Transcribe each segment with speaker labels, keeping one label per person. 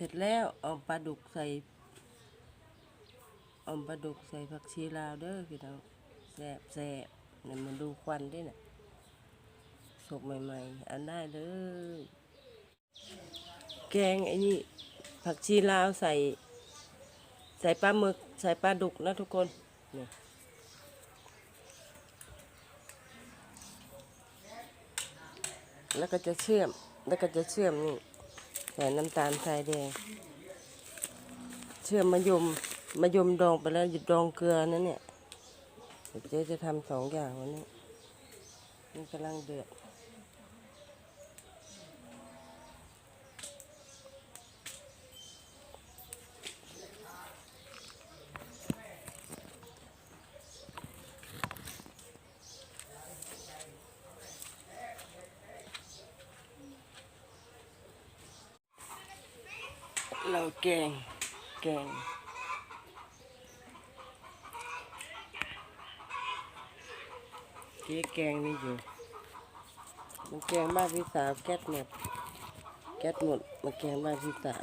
Speaker 1: ร็จแล้วเอาปลาดุกใส่เอาปลาดุกใส่ผักชีลาวเด้อพี่น้องแซบแซบเนี่ยมันดูควันด้วยน่ะสุกใหม่ๆ อันได้เลยแกงไอ้นี่ผักชีลาวใส่ ใส่ปลาหมึก ใส่ปลาดุกนะทุกคนเนี่ยแล้วก็จะเชื่อม แล้วก็จะเชื่อมนี่ ใส่น้ำตาลทรายแดง เชื่อมมะยมมะยมดองไปแล้วหยุดดองเกลือนั่นเนี่ยเจ๊จะทำสองอย่างวันนี้มันกำลังเดือด เราแกง แกง เจ๊แกงนี่อยู่ มันแกงมากพี่สาวแก๊สหมด แก๊สหมด มันแกงมากพี่สาว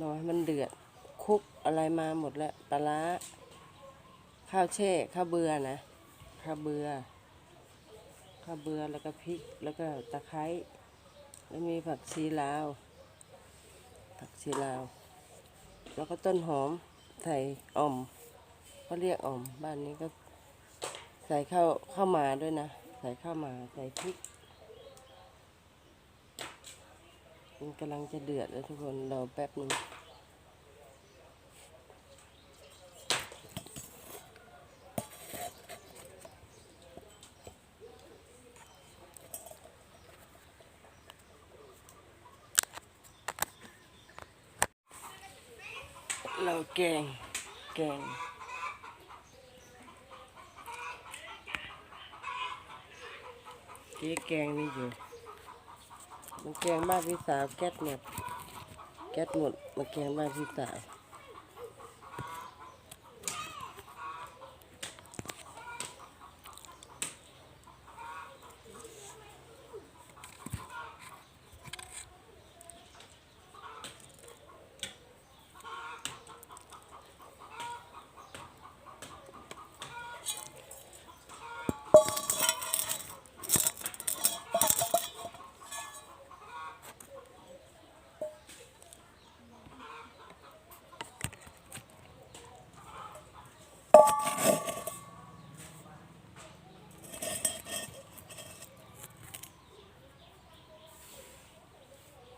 Speaker 1: รอให้มันเดือดคลุกอะไรมาหมดแล้วปลาข้าวแช่ข้าวเบือนะข้าวเบือข้าวเบือแล้วก็พริกแล้วก็ตะไคร้แล้วมีผักชีลาว ผักชีลาว แล้วก็ต้นหอมใส่อ่อมเขาเรียกอ่อมบ้านนี้ก็ ใส่ข้าวข้าวมาด้วยนะ ใส่ข้าวมาใส่พริก มันกำลังจะเดือดแล้วทุกคนรอแป๊บหนึ่งเราแกง แกงเจ๊แกงนี่อยู่ มันแกงมากพี่สาวแก๊สหมดแก๊สหมดมาแกงมากพี่สาว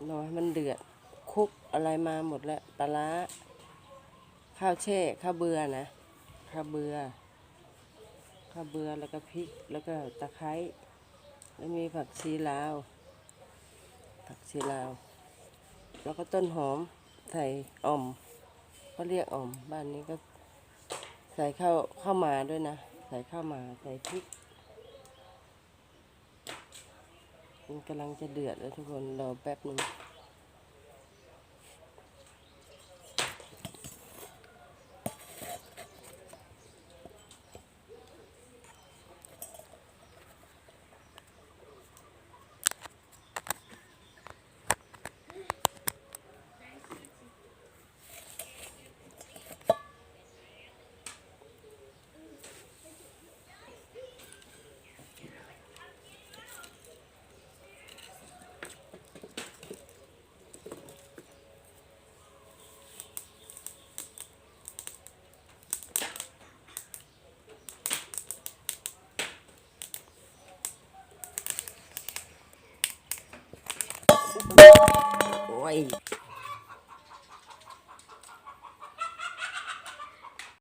Speaker 1: รอให้มันเดือดคลุกอะไรมาหมดแล้วปลาร้าข้าวแช่ข้าวเบือนะข้าวเบือข้าวเบือแล้วก็พริกแล้วก็ตะไคร้แล้วมีผักชีลาว ผักชีลาว แล้วก็ต้นหอมใส่อ่อมเขาเรียกอ่อมบ้านนี้ก็ใส่ข้าวข้าวมาด้วยนะ ใส่ข้าวมาใส่พริก มันกำลังจะเดือดแล้วทุกคนรอแป๊บหนึ่ง Oi.